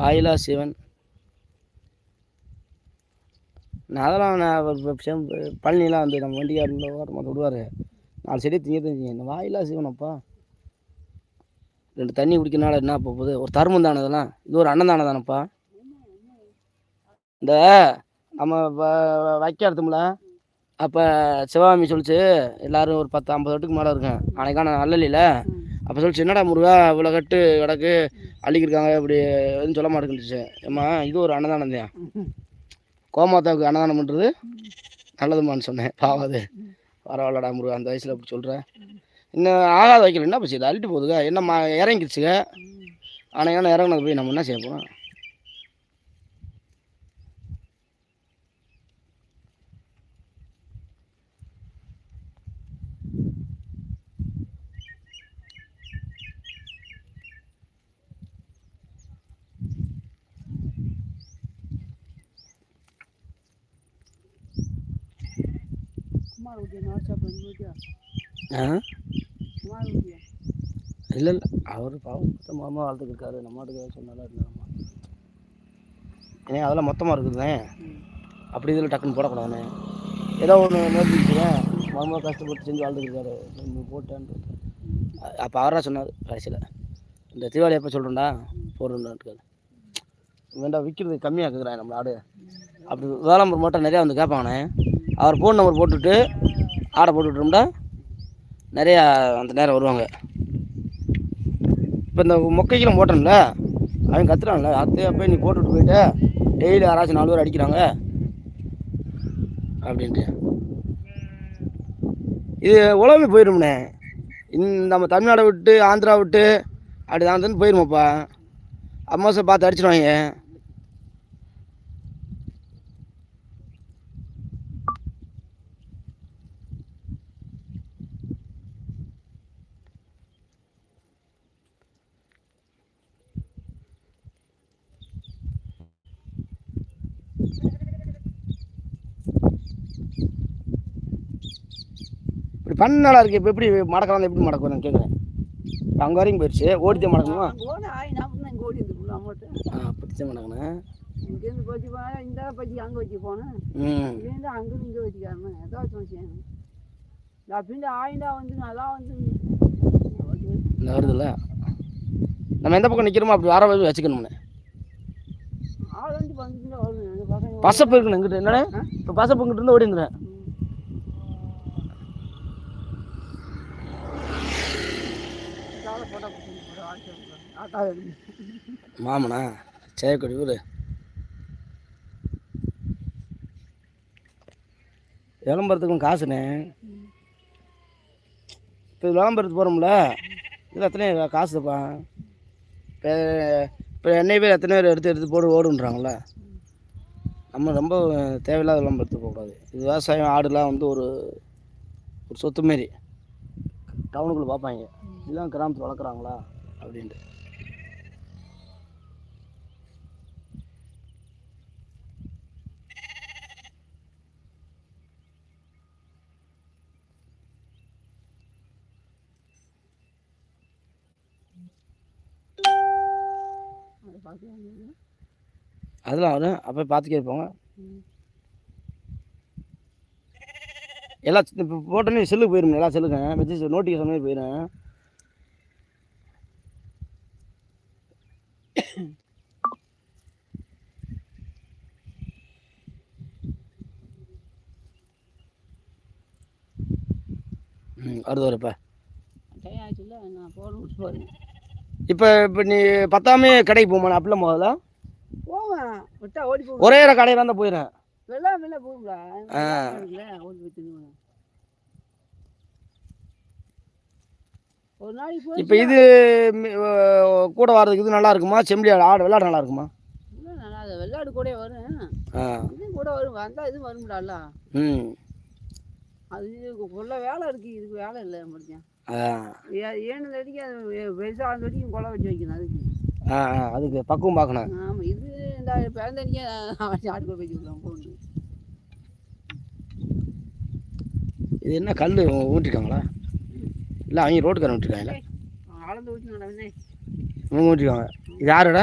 வாயிலா சிவன். நான் அதெல்லாம் நான் பழனிலாம் வந்து நம்ம வண்டிக்காரில் ஓரமாக விடுவார் நாலு செடி திங்க தெரிஞ்சுங்க இந்த வாயிலா சிவனப்பா. ரெண்டு தண்ணி குடிக்கிறனால என்ன போகுது? ஒரு தருமம் தானே இதெல்லாம் இது ஒரு அண்ணன் தானே தானப்பா. இந்த நம்ம வைக்க எடுத்தோம்ல அப்போ சிவகாமி சொல்லிச்சு எல்லாரும் ஒரு பத்து ஐம்பது வட்டுக்கு மேலே இருக்கேன். அன்னைக்கான அல்லலியில் அப்போ சொல்லிச்சு என்னடா முருகா இவ்வளோ கட்டு கிடக்கு அள்ளிக்கிருக்காங்க இப்படி எதுவும் சொல்ல மாட்டேங்குச்சு ஏம்மா இது ஒரு அன்னதானம் தான் கோமாதாவுக்கு அன்னதானம் பண்ணுறது நல்லதுமான்னு சொன்னேன் பாவாது. பரவாயில்லடா முருகா அந்த வயசில் அப்படி சொல்கிறேன் இன்னும் ஆகாத வைக்கல என்ன போச்சு இது அள்ளிட்டு போகுதுங்க என்னம்மா மா இறங்கிடுச்சுங்க ஆனால் இறங்கினது போய் நம்ம என்ன செய்ய போகிறோம் ஆ இல்லை இல்லை அவர் பாவம் மொத்தமாக வளர்த்துக்கு இருக்காரு நம்ம மாட்டுக்கு சொன்னாலும் இருந்தாமா ஏன்னா அதெல்லாம் மொத்தமாக இருக்குதுண்ணே அப்படி இதில் டக்குன்னு போடக்கூடாதுண்ணே ஏதோ ஒன்று நேர்த்திக்கிறேன் மொத்தமாக கஷ்டப்பட்டு செஞ்சு வாழ்ந்துருக்காரு நீ போட்டேன்ட்டு அப்போ அவராக சொன்னார் கடைசியில் இந்த தீபாவளி எப்போ சொல்கிறேன்டா போடுறேன்டான்ட்டு வேண்டாம் விற்கிறது கம்மியாக இருக்குதுண்ணே நம்ம ஆடு அப்படி வேளாம்பூர் மட்டும் நிறையா வந்து கேட்பாங்கண்ணே அவர் ஃபோன் நம்பர் போட்டுவிட்டு ஆடை போட்டு விட்டோம்னா நிறையா அந்த நேரம் வருவாங்க. இப்போ இந்த மொக்கைக்கெல்லாம் போட்டோம்ல அவன் கத்துறான்ல அத்தையா போய் நீ போட்டுவிட்டு போயிட்டு டெய்லி யாராச்சும் நாலு பேர் அடிக்கிறாங்க அப்படின்ட்டு. இது உலகமே போயிடும்ண்ணே இந்த நம்ம தமிழ்நாடை விட்டு ஆந்திரா விட்டு அப்படி தான் போயிருமாப்பா. அம்மாசை பார்த்து அடிச்சிடுவாங்க இப்படி பண்ண நல்லா இருக்கு இப்போ எப்படி மடக்கலாம் எப்படி மடக்கும் நான் கேட்குறேன் அங்கே வரைக்கும் போயிடுச்சு ஓடித்தே மடக்கணுமா? ஆ அப்படித்தான் மடக்கணும் இங்கேருந்து போனால் இந்த பற்றி அங்கே வச்சு போனேன். ம். இதுலேருந்து அங்கேருந்து இங்கே வச்சுக்காம ஏதாச்சும் செய்யணும். நான் பின்ன ஆயிண்டா வந்து நல்லா வந்து வருதுல்ல? நம்ம எந்த பக்கம் நிற்கிறோமோ அப்படி வர வச்சு பசங்க பசப்பு இருக்கணும் எங்கிட்ட. என்னண்ணே? இப்போ பசப்பு இங்கிட்ட இருந்து ஓடி இருந்துறேன் காலை போட்டால் போட்டு ஆட்டா மாமனா சேக்கடி ஊர் விளம்பரத்துக்கும் காசுண்ணே. இப்போ விளம்பரத்துக்கு போகிறோம்ல இதில் எத்தனை காசுப்பா இப்போ இப்போ என்னை பேர் எத்தனை பேர் எடுத்து எடுத்து போட்டு ஓடுன்றாங்கள நம்ம ரொம்ப தேவையில்லாத விளம்பரத்துக்கு போகக்கூடாது. இது விவசாயம் ஆடுலாம் வந்து ஒரு ஒரு சொத்து மாரி. டவுனுக்குள்ளே பார்ப்பாங்க. இதெல்லாம் கிராமத்தில் வளர்க்குறாங்களா? அப்படின்ட்டு அதை பார்த்து அதெல்லாம் வரும் அப்போ பார்த்துக்கே இருப்பாங்க எல்லா எல்லாம் இப்போ போட்டோன்னே செல்லுக்கு போயிடும் எல்லா செல்லுங்க மெசேஜ் நோட்டிஃபிகேஷன் மாதிரி போயிடும் ம் வருது வரும் இப்போ டைம் நான் போன விட்டு போகிறேன் இப்போ இப்போ நீ பத்தாமே கடைக்கு போமா அப்படிலாம் முதல்ல? போவேன். விட்டா ஓடி போவேன். ஒரே ஒரு கடையில் தான் போயிடுறேன் வெள்ளா வெள்ளா போகும்டா. ஓடி போய் ஒரு நாளைக்கு இப்போ இது கூட வர்றதுக்கு இது நல்லா இருக்குமா? செம்பளி ஆடு விளையாட நல்லா இருக்குமா? வெள்ளாடு கூட வரும். இதுவும் கூட வரும். வந்தால் இதுவும் வரும்டால ம். அது உள்ள வேலை இருக்குது இதுக்கு வேலை இல்லை முடியும் ஏழு அடிக்கு பெருசாக அந்த அடிக்கும் கொலை வச்சு வைக்கணும் அதுக்கு. ஆ அதுக்கு பக்குவம் பார்க்கணும். ஆமாம் இது இந்த பிறந்தடிக்க ஆட்டுக்குள்ள வச்சு விடலாம் போகணும் இது என்ன கல் ஊற்றிருக்காங்களா இல்லை அவங்க ரோட்டுக்காரன் விட்டுருக்காங்களா அளந்து ஊற்றி நடந்தே இவங்க ஊற்றிருக்காங்க இது யாரோட?